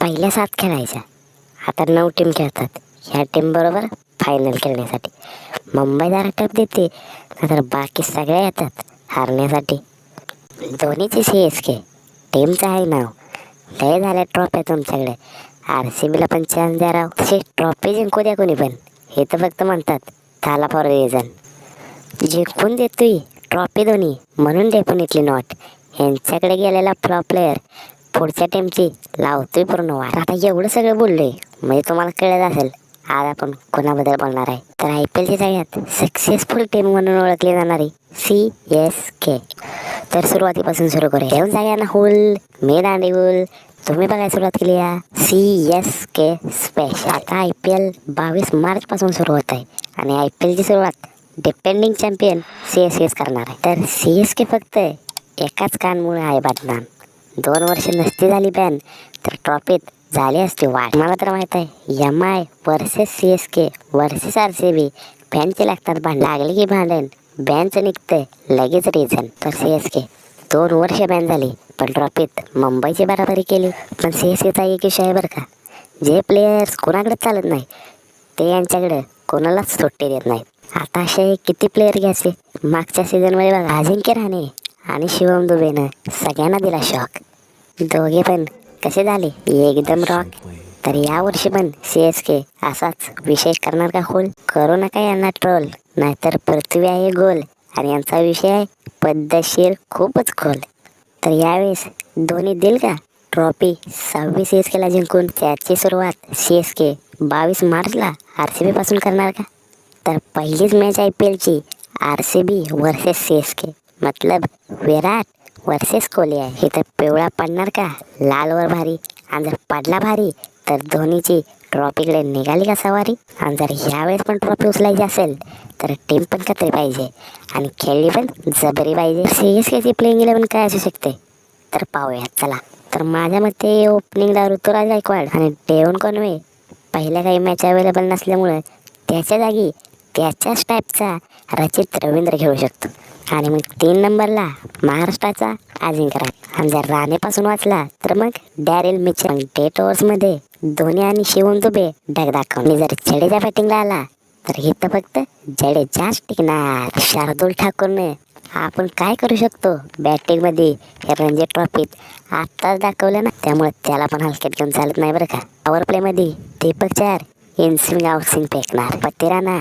पहिल्या सात खेळायच्या. आता नऊ टीम खेळतात. ह्या टीमबरोबर फायनल खेळण्यासाठी. मुंबई जरा टप देते तर बाकी सगळ्या येतात हारण्यासाठी. धोनीची सी एस के टीमचं आहे नाव. लय झाल्या ट्रॉफ्या तुमच्याकडे आर सी बीला पण चान्स द्या राव. तशी ट्रॉफी जिंकू द्या कोणी पण. हे तर फक्त म्हणतात. थाला फॉर रिझन जिंकून देतोय. ट्रॉफी दोन्ही. म्हणून डेफिनेटली नॉट ह्यांच्याकडे गेलेला फ्लॉ प्लेअर पुढच्या टीमची लावतोय पूर्ण वाट. आता एवढं सगळं बोललोय म्हणजे तुम्हाला कळत असेल आज आपण कोणाबद्दल बोलणार आहे? तर आय पी एलची सगळ्यात सक्सेसफुल टीम म्हणून ओळखली जाणारी सी एस के तर सुरुवातीपासून सुरू करूया. येऊन सगळ्यांना हुल मी दांडी हुल तुम्ही बघायला सुरुवात केली या सी एस के स्पेशल आता आय पी एल बावीस मार्च पासून सुरू होत आहे आणि आय पी एलची सुरुवात depending champion C S S करणार आहे. तर सी एस के फक्त एकाच कानमुळे आहे बदनाम. दोन वर्ष नसती झाली बॅन तर ट्रॉफीत झाली असती वाट. मला तर माहीत आहे M I versus C S K versus R C B बॅनचे लागतात भांड. लागले की भांडण बॅनचं निघतंय लगेच रिझन तर सी एस के दोन वर्ष बॅन झाली पण ट्रॉफीत मुंबईची बराबरी केली. पण सी एस केचा एक विषय आहे बरं का जे प्लेयर्स कोणाकडे चालत नाही ते यांच्याकडे कोणालाच सुट्टी देत नाहीत. आता असे किती प्लेयर घ्यायचे? मागच्या सीझनमध्ये बघा अजिंक्य राणे आणि शिवम दुबेनं सगळ्यांना दिला शॉक दोघे पण कसे झाले? एकदम रॉक तर यावर्षी पण सी एस के असाच विषय करणार का खोल? करू नका यांना ट्रोल नाहीतर पृथ्वी आहे गोल. आणि यांचा विषय आहे पद्धतशीर खूपच खोल. तर यावेळेस धोनी देईल का? ट्रॉफी सव्वीस सी एस केला जिंकून त्याची सुरुवात सी एस के बावीस मार्चला आर सी बीपासून करणार का? तर पहिलीच match I P एलची R C B versus C S K मतलब विराट वर्सेस कोहली आहे. हे तर पिवळा पडणार का? लालवर भारी. आणि जर पडला भारी तर धोनीची ट्रॉफीकडे निघाली का सवारी? आणि जर ह्यावेळेस पण ट्रॉफी उचलायची असेल तर टीम पण कत्री पाहिजे? आणि खेळली पण जबरी पाहिजे. सी एस केची प्लेइंग इलेव्हन काय असू शकते? तर पाहूयात चला. तर माझ्या मते ओपनिंगला ऋतुराज गायकवाड आणि डेवन कॉनवे पहिल्या काही मॅच अवेलेबल नसल्यामुळं त्याच्या जागी त्याच्याच टाईपचा रचित रवींद्र खेळू शकतो. आणि मग तीन नंबरला महाराष्ट्राचा अजिंक्य आणि जर राणेपासून वाचला तर मग डॅरेल मिचर डेट ओव्हर्समध्ये धोनी आणि शिवम दुबे डग दाखवणे जर जडेजा बॅटिंगला आला तर इथं फक्त जडेजाच टिकणार. शार्दुल ठाकूरने आपण काय करू शकतो? बॅटिंगमध्ये हे रणजी ट्रॉफीत आत्ताच दाखवलं ना त्यामुळे त्याला पण हलक्यात घेऊन चालत नाही बरं का. पॉवर प्लेमध्ये दीपक चार इनसिंग आउटसिंग फेकणार. पतिराना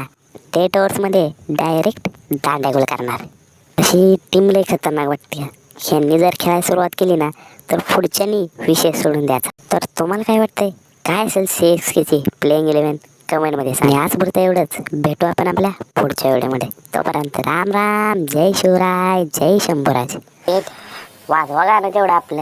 डेट ओव्हर्समध्ये डायरेक्ट दांडागोल करणार. अशी टीम लई खतरनाक वाटते. ह्यांनी जर खेळायला सुरुवात केली ना तर पुढच्यानी विषय सोडून द्यायचा. तर तुम्हाला काय वाटतंय? काय असेल सी एक्स केची प्लेइंग इलेव्हन कमेंटमध्ये आणि आज पुरतं एवढंच. भेटू आपण आपल्या पुढच्या व्हिडिओमध्ये तोपर्यंत राम राम. जय शिवराय. जय शंभूराज. वाजवा गाणं तेवढं आपलं.